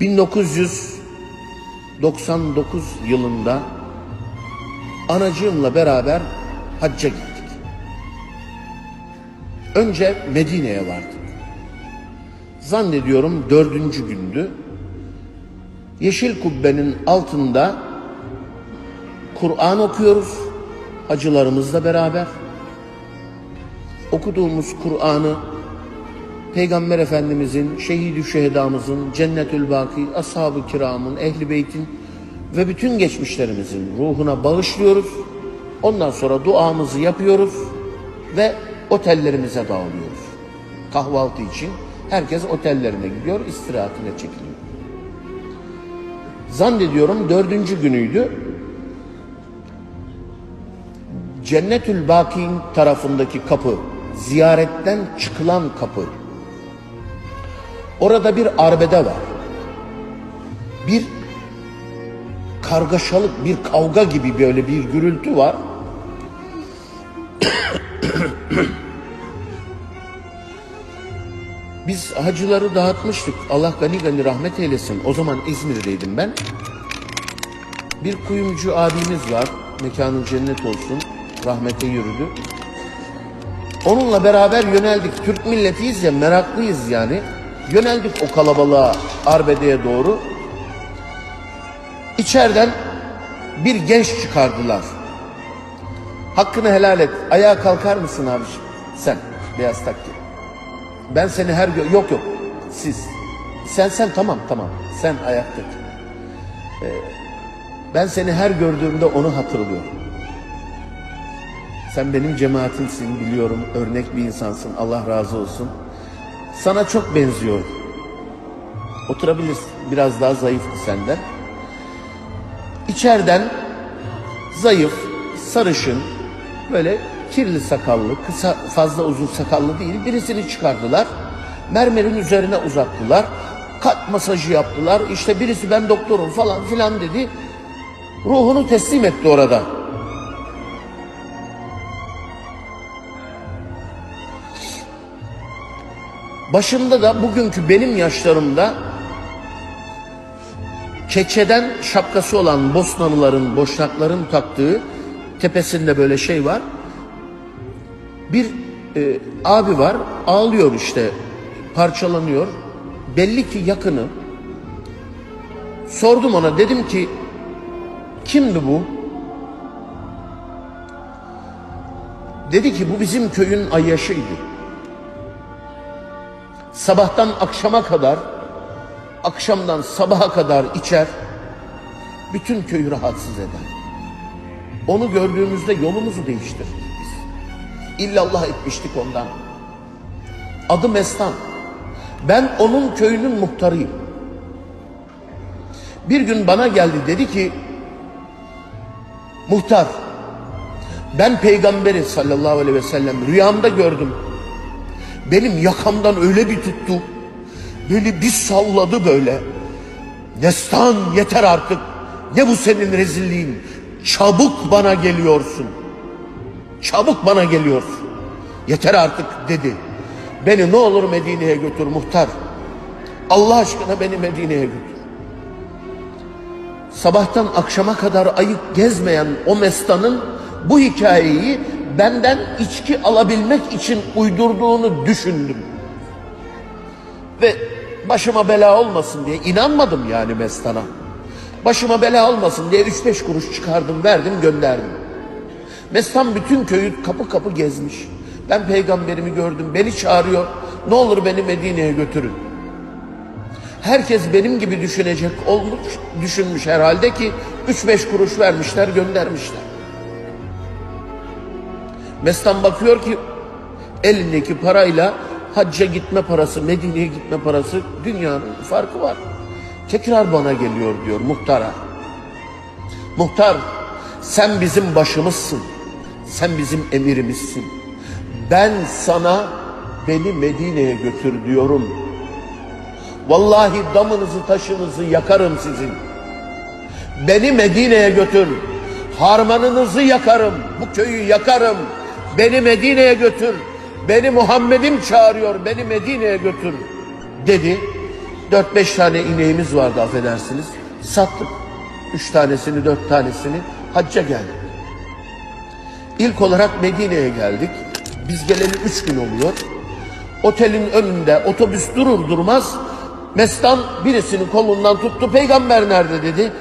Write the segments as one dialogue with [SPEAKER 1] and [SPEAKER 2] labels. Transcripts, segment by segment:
[SPEAKER 1] 1999 yılında anacığımla beraber hacca gittik. Önce Medine'ye vardık. Zannediyorum dördüncü gündü. Yeşil kubbenin altında Kur'an okuyoruz. Hacılarımızla beraber. Okuduğumuz Kur'an'ı Peygamber Efendimizin, şehidü şehedamızın, cennetül baki, ashab-ı kiramın, ehli beytin ve bütün geçmişlerimizin ruhuna bağışlıyoruz. Ondan sonra duamızı yapıyoruz ve otellerimize dağılıyoruz. Kahvaltı için herkes otellerine gidiyor, istirahatine çekiliyor. Zannediyorum dördüncü günüydü. Cennetül Baki'nin tarafındaki kapı, ziyaretten çıkılan kapı. Orada bir arbede var. Bir kargaşalık, bir kavga gibi böyle bir gürültü var. Biz hacıları dağıtmıştık. Allah gani gani rahmet eylesin. O zaman İzmir'deydim ben. Bir kuyumcu abimiz var. Mekanı cennet olsun. Rahmete yürüdü. Onunla beraber yöneldik. Türk milletiyiz ya meraklıyız yani. Yöneldik o kalabalığa Arbede'ye doğru. İçeriden bir genç çıkardılar. Hakkını helal et. Ayağa kalkar mısın abiciğim? Sen beyaz takki. Ben seni her gö- yok yok siz. Sen sen tamam tamam. Sen ayaktaki. Ee, ben seni her gördüğümde onu hatırlıyorum. Sen benim cemaatimsin biliyorum. Örnek bir insansın. Allah razı olsun. Sana çok benziyor. Oturabilirsin. Biraz daha zayıftı senden. İçeriden zayıf, sarışın, böyle kirli sakallı, kısa fazla uzun sakallı değil birisini çıkardılar. Mermerin üzerine uzattılar. Kalp masajı yaptılar. İşte birisi ben doktorum falan filan dedi. Ruhunu teslim etti orada. Başında da bugünkü benim yaşlarımda keçeden şapkası olan Bosnalıların, Boşnakların taktığı tepesinde böyle şey var. Bir e, abi var ağlıyor işte parçalanıyor. Belli ki yakını. Sordum ona dedim ki kimdi bu? Dedi ki bu bizim köyün ayyaşıydı. Sabahtan akşama kadar, akşamdan sabaha kadar içer, bütün köyü rahatsız eder. Onu gördüğümüzde yolumuzu değiştirdik biz. İllallah etmiştik ondan. Adı Mestan. Ben onun köyünün muhtarıyım. Bir gün bana geldi dedi ki, muhtar, ben peygamberi sallallahu aleyhi ve sellem rüyamda gördüm. Benim yakamdan öyle bir tuttu. Beni bir salladı böyle. Nestan yeter artık. Ne bu senin rezilliğin? Çabuk bana geliyorsun. Çabuk bana geliyorsun. Yeter artık dedi. Beni ne olur Medine'ye götür muhtar. Allah aşkına beni Medine'ye götür. Sabahtan akşama kadar ayık gezmeyen o mestanın bu hikayeyi benden içki alabilmek için uydurduğunu düşündüm. Ve başıma bela olmasın diye inanmadım yani Mestan'a. Başıma bela olmasın diye 3-5 kuruş çıkardım, verdim, gönderdim. Mestan bütün köyü kapı kapı gezmiş. Ben peygamberimi gördüm, beni çağırıyor. Ne olur beni Medine'ye götürün. Herkes benim gibi düşünecek olmuş, düşünmüş herhalde ki 3-5 kuruş vermişler, göndermişler. Mestan bakıyor ki elindeki parayla hacca gitme parası, Medine'ye gitme parası dünyanın farkı var. Tekrar bana geliyor diyor muhtara. Muhtar sen bizim başımızsın. Sen bizim emirimizsin. Ben sana beni Medine'ye götür diyorum. Vallahi damınızı taşınızı yakarım sizin. Beni Medine'ye götür. Harmanınızı yakarım. Bu köyü yakarım. Beni Medine'ye götür. Beni Muhammed'im çağırıyor. Beni Medine'ye götür. Dedi. 4-5 tane ineğimiz vardı affedersiniz. Sattık. 3 tanesini, 4 tanesini hacca geldik. İlk olarak Medine'ye geldik. Biz geleli 3 gün oluyor. Otelin önünde otobüs durur durmaz Mestan birisinin kolundan tuttu. Peygamber nerede dedi.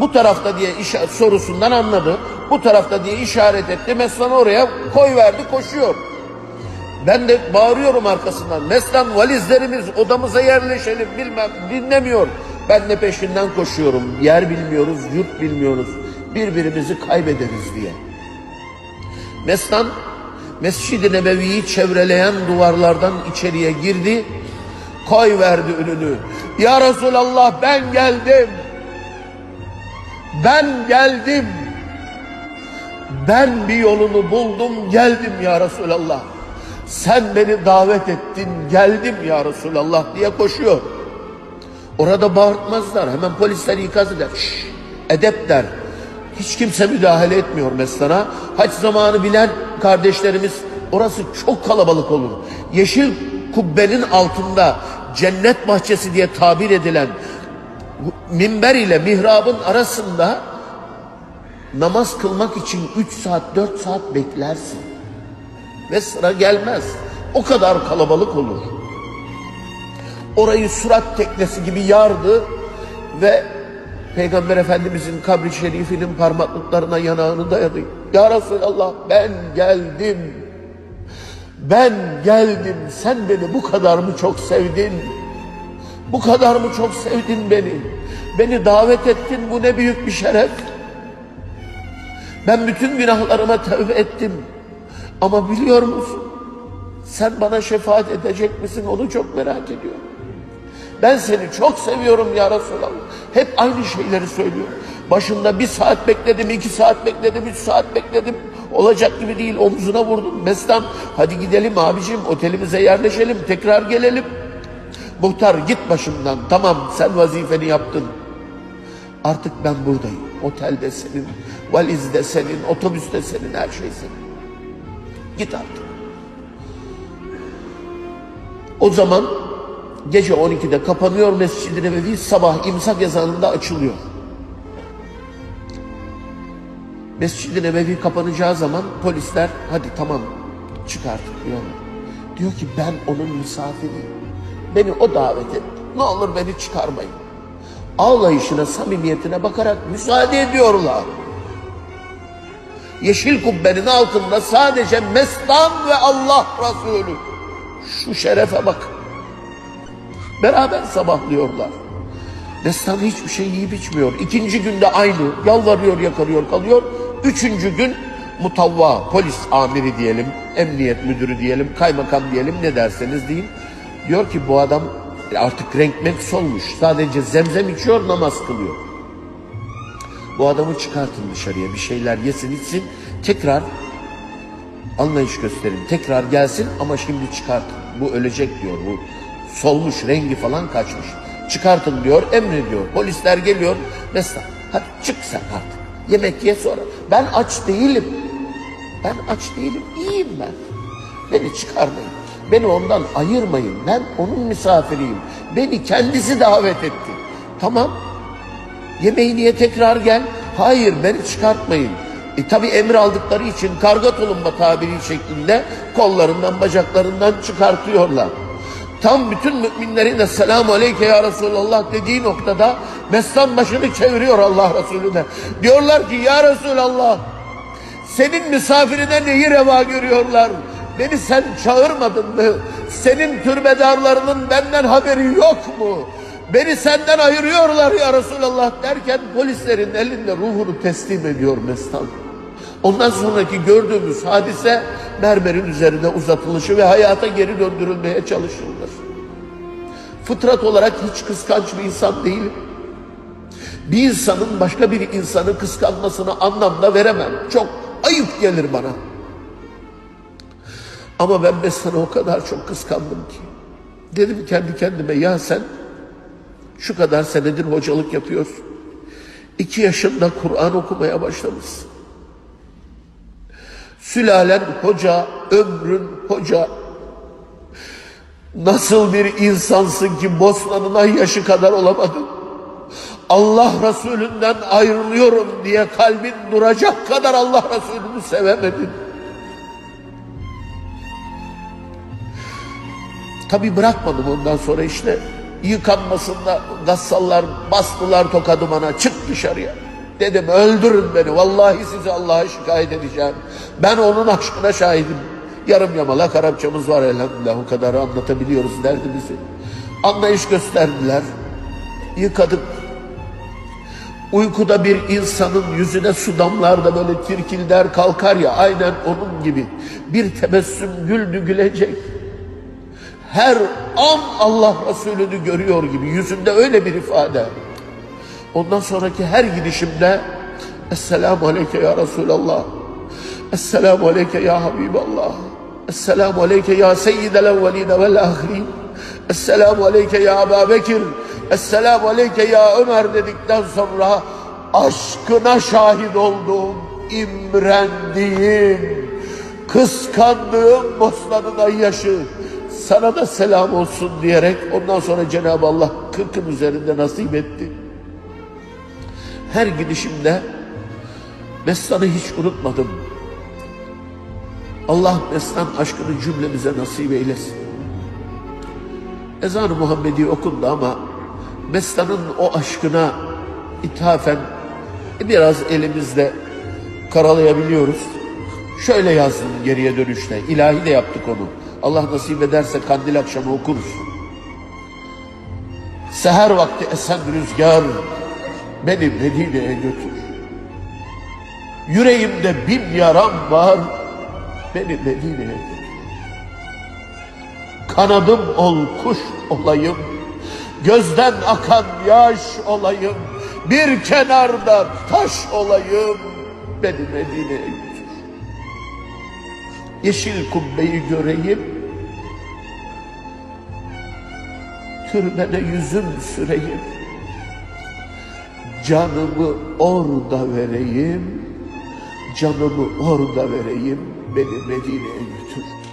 [SPEAKER 1] Bu tarafta diye işa- sorusundan anladı. Bu tarafta diye işaret etti. Mestan oraya koy verdi koşuyor. Ben de bağırıyorum arkasından. Meslan valizlerimiz odamıza yerleşelim bilmem dinlemiyor. Ben de peşinden koşuyorum. Yer bilmiyoruz, yurt bilmiyoruz. Birbirimizi kaybederiz diye. Meslan Mescid-i Nebevi'yi çevreleyen duvarlardan içeriye girdi. Koy verdi önünü. Ya Resulallah ben geldim. Ben geldim. Ben bir yolunu buldum geldim ya Resulallah. Sen beni davet ettin geldim ya Resulallah diye koşuyor. Orada bağırtmazlar. Hemen polisler ikaz eder. Şşş, edep der. Hiç kimse müdahale etmiyor Meslan'a. Haç zamanı bilen kardeşlerimiz orası çok kalabalık olur. Yeşil kubbenin altında cennet bahçesi diye tabir edilen minber ile mihrabın arasında namaz kılmak için 3 saat 4 saat beklersin. Ve sıra gelmez. O kadar kalabalık olur. Orayı surat teknesi gibi yardı ve Peygamber Efendimizin kabri şerifinin parmaklıklarına yanağını dayadı. Ya Resulallah ben geldim. Ben geldim. Sen beni bu kadar mı çok sevdin? Bu kadar mı çok sevdin beni? Beni davet ettin. Bu ne büyük bir şeref. Ben bütün günahlarıma tövbe ettim. Ama biliyor musun? Sen bana şefaat edecek misin? Onu çok merak ediyorum. Ben seni çok seviyorum ya Resulallah. Hep aynı şeyleri söylüyor. Başında bir saat bekledim, iki saat bekledim, üç saat bekledim. Olacak gibi değil omzuna vurdum. Mestan hadi gidelim abicim otelimize yerleşelim tekrar gelelim. Muhtar git başımdan tamam sen vazifeni yaptın. Artık ben buradayım. Otelde senin, valizde senin, otobüste senin, her şey senin. Git artık. O zaman gece 12'de kapanıyor Mescid-i Nebevi, sabah imsak ezanında açılıyor. Mescid-i Nebevi kapanacağı zaman polisler hadi tamam çık artık diyor. Diyor ki ben onun misafiriyim. Beni o davet etti. Ne olur beni çıkarmayın. Ağlayışına, samimiyetine bakarak müsaade ediyorlar. Yeşil kubbenin altında sadece Mestan ve Allah Resulü. Şu şerefe bak. Beraber sabahlıyorlar. Mestan hiçbir şey yiyip içmiyor. İkinci günde aynı. Yalvarıyor, yakarıyor, kalıyor. Üçüncü gün mutavva, polis amiri diyelim, emniyet müdürü diyelim, kaymakam diyelim ne derseniz deyin. Diyor ki bu adam artık renk menk solmuş. Sadece zemzem içiyor, namaz kılıyor. Bu adamı çıkartın dışarıya bir şeyler yesin içsin. Tekrar anlayış gösterin. Tekrar gelsin ama şimdi çıkartın. Bu ölecek diyor. Bu solmuş rengi falan kaçmış. Çıkartın diyor emrediyor. Polisler geliyor. Mesela hadi çık sen artık. Yemek ye sonra. Ben aç değilim. Ben aç değilim. İyiyim ben. Beni çıkarmayın. Beni ondan ayırmayın. Ben onun misafiriyim. Beni kendisi davet etti. Tamam. Yemeği niye tekrar gel? Hayır beni çıkartmayın. E tabi emir aldıkları için karga tulumba tabiri şeklinde kollarından bacaklarından çıkartıyorlar. Tam bütün müminlerin de selamu aleyke ya Resulallah dediği noktada Mestan başını çeviriyor Allah Resulüne. Diyorlar ki ya Resulallah senin misafirine neyi reva görüyorlar? Beni sen çağırmadın mı? Senin türbedarlarının benden haberi yok mu? Beni senden ayırıyorlar ya Resulallah derken polislerin elinde ruhunu teslim ediyor Mestan. Ondan sonraki gördüğümüz hadise mermerin üzerine uzatılışı ve hayata geri döndürülmeye çalışılır. Fıtrat olarak hiç kıskanç bir insan değilim. Bir insanın başka bir insanı kıskanmasını anlamda veremem. Çok ayıp gelir bana. Ama ben Mesut'a o kadar çok kıskandım ki. Dedim kendi kendime ya sen şu kadar senedir hocalık yapıyorsun. İki yaşında Kur'an okumaya başlamışsın. Sülalen hoca, ömrün hoca. Nasıl bir insansın ki Bosna'nın ay yaşı kadar olamadın? Allah Resulünden ayrılıyorum diye kalbin duracak kadar Allah Resulünü sevemedin. Tabi bırakmadım ondan sonra işte yıkanmasında gassallar bastılar tokadı bana çık dışarıya. Dedim öldürün beni vallahi sizi Allah'a şikayet edeceğim. Ben onun aşkına şahidim. Yarım yamalak Arapçamız var elhamdülillah o kadar anlatabiliyoruz derdimizi. Anlayış gösterdiler. Yıkadık. Uykuda bir insanın yüzüne su damlar da böyle tirkilder kalkar ya aynen onun gibi. Bir tebessüm güldü gülecek her an Allah Resulü'nü görüyor gibi yüzünde öyle bir ifade. Ondan sonraki her gidişimde Esselamu Aleyke ya Resulallah. Esselamu Aleyke ya Habiballah. Esselamu Aleyke ya Seyyidel Evveline vel Ahirin. Esselamu Aleyke ya Ebu Bekir. Esselamu Aleyke ya Ömer dedikten sonra aşkına şahit olduğum, imrendiğim, kıskandığım Bosna'nın yaşı sana da selam olsun diyerek ondan sonra Cenab-ı Allah kırkın üzerinde nasip etti. Her gidişimde Mesnan'ı hiç unutmadım. Allah Mesnan aşkını cümlemize nasip eylesin. Ezan-ı Muhammedi okundu ama Mesnan'ın o aşkına ithafen biraz elimizde karalayabiliyoruz. Şöyle yazdım geriye dönüşte. İlahi de yaptık onu. Allah nasip ederse kandil akşamı okuruz. Seher vakti esen rüzgar beni Medine'ye götür. Yüreğimde bin yaram var beni Medine'ye götür. Kanadım ol kuş olayım, gözden akan yaş olayım, bir kenarda taş olayım beni Medine'ye götür. Yeşil kubbeyi göreyim, türbene yüzüm süreyim, canımı orada vereyim, canımı orada vereyim, beni Medine'ye götür.